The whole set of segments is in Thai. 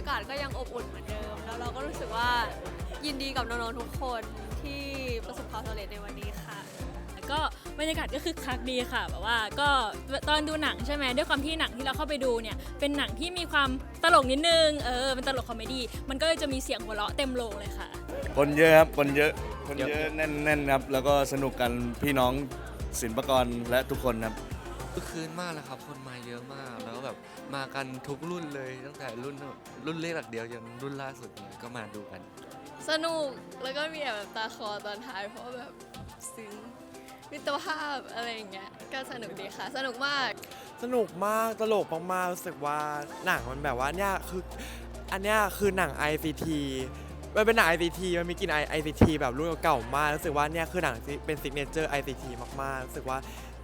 ากาศก็ยังอบอุ่นเหมือนเดิม แล้วเราก็รู้สึกว่ายินดีกับน้องๆทุกคนที่ประสบความสำเร็จในวันนี้ค่ะ ก็บรรยากาศก็คือคักดีค่ะแบบว่าก็ตอนดูหนังใช่ไหมด้วยความที่หนังที่เราเข้าไปดูเนี่ยเป็นหนังที่มีความตลกนิดนึงเออเป็นตลกคอมเมดี้มันก็จะมีเสียงหัวเราะเต็มโรงเลยค่ะ คนเยอะครับคนเยอะคนเยอะแน่นๆครับแล้วก็สนุกกันพี่น้องศิลปากรและทุกคนครับ คึกคืนมากเลยครับ คนมาเยอะมากแล้วก็แบบมากันทุกรุ่นเลยตั้งแต่รุ่นรุ่นเล็กหลักเดียวจนรุ่นล่าสุดเนี่ยก็มาดูกันสนุกแล้วก็มีแบบตาคอตอนท้ายเพราะว่าแบบซึ้งมิตรภาพอะไรอย่างเงี้ยก็สนุกดีค่ะ สนุกมาก สนุกมากตลกมากๆรู้สึกว่าหนังมันแบบว่าเนี่ยคืออันเนี้ยคือหนัง ICT มันเป็นหนัง ICT มันมีกลิ่น ICT แบบรุ่นเก่าๆมากรู้สึกว่าเนี่ยคือหนังที่เป็นซิกเนเจอร์ ICT มากๆรู้สึกว่า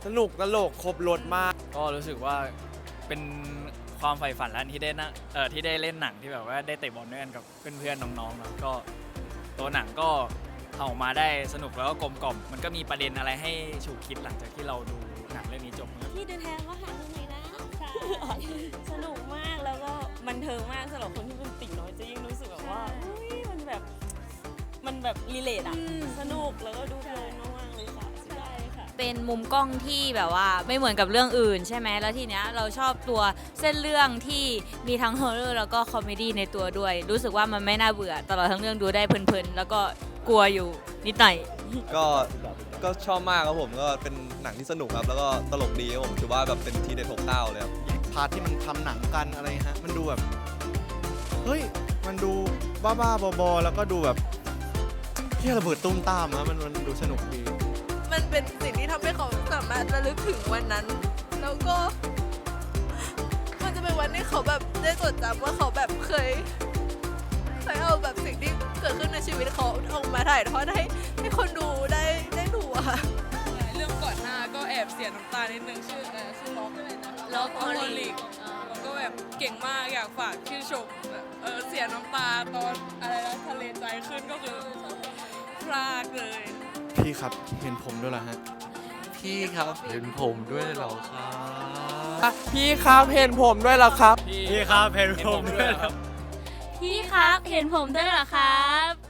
สนุกตลกครบรถมาก ก็รู้สึกว่าเป็นความใฝ่ฝันแล้วที่ได้นะเออที่ได้เล่นหนังที่แบบว่าได้เตะบอลด้วยกันกับเพื่อนๆน้องๆเนอะก็ตัวหนังก็ทำออกมาได้สนุกแล้วก็กลมกล่อมมันก็มีประเด็นอะไรให้ฉุกคิดหลังจากที่เราดูหนังเรื่องนี้จบนะครับที่เดินทางก็หาตรงไหนนะสนุกมากแล้วก็บันเทิงมากสำหรับคนที่เป็นติ่งน้อยจะยิ่งรู้สึกแบบว่าอุ้ยมันแบบ มันแบบรีเลทอะสนุกแล้วก็ดูเพลินมากๆเลยค่ะใช่ค่ะ เป็นมุมกล้องที่แบบว่าไม่เหมือนกับเรื่องอื่นใช่ไหมแล้วทีเนี้ยเราชอบตัวเส้นเรื่องที่มีทั้งฮอร์เรอร์แล้วก็คอมเมดี้ในตัวด้วย รู้สึกว่ามันไม่น่าเบื่อตลอดทั้งเรื่องดูได้เพลินๆ แล้วก็กลัวอยู่นิดหน่อย ก็ก็ชอบมากครับผมก็เป็นหนังที่สนุกครับ แล้วก็ตลกดีครับผมถือว่าแบบเป็นทีเด็ดของข้าวเลยครับพาร์ทที่มันทำหนังกันอะไรฮะ มันดูแบบ เฮ้ย มันดูบ้าๆบอๆแล้วก็ดูแบบที่ระเบิดตุ้มตามอะมันมันดูสนุกดี มันเป็นสิ่งที่ทำให้เขาสามารถระลึกถึงวันนั้น แล้วก็ มันจะเป็นวันที่เขาแบบได้จดจำว่าเขาแบบเคยเคยเอาแบบสิ่งที่เกิดขึ้นในชีวิตเขาออกมาถ่ายทอดให้ให้คนดูได้ได้ดูอะค่ะ เรื่องก่อนหน้าก็แอบเสียน้ำตานิดนึงชื่ออะไรชื่อล็อกอะไรนะล็อกโอลิกก็แบบเก่งมากอยากฝากชื่นชมแบบเออเสียน้ำตาตอนอะไรนะทะเลใจขึ้นก็คือพรากเลย พี่ครับเห็นผมด้วยเหรอฮะ พี่ครับเห็นผมด้วยเหรอครับพี่ครับเห็นผมด้วยเหรอครับ พี่ครับเพนผมด้วยครับพี่ครับเห็นผมด้วยเหรอครับ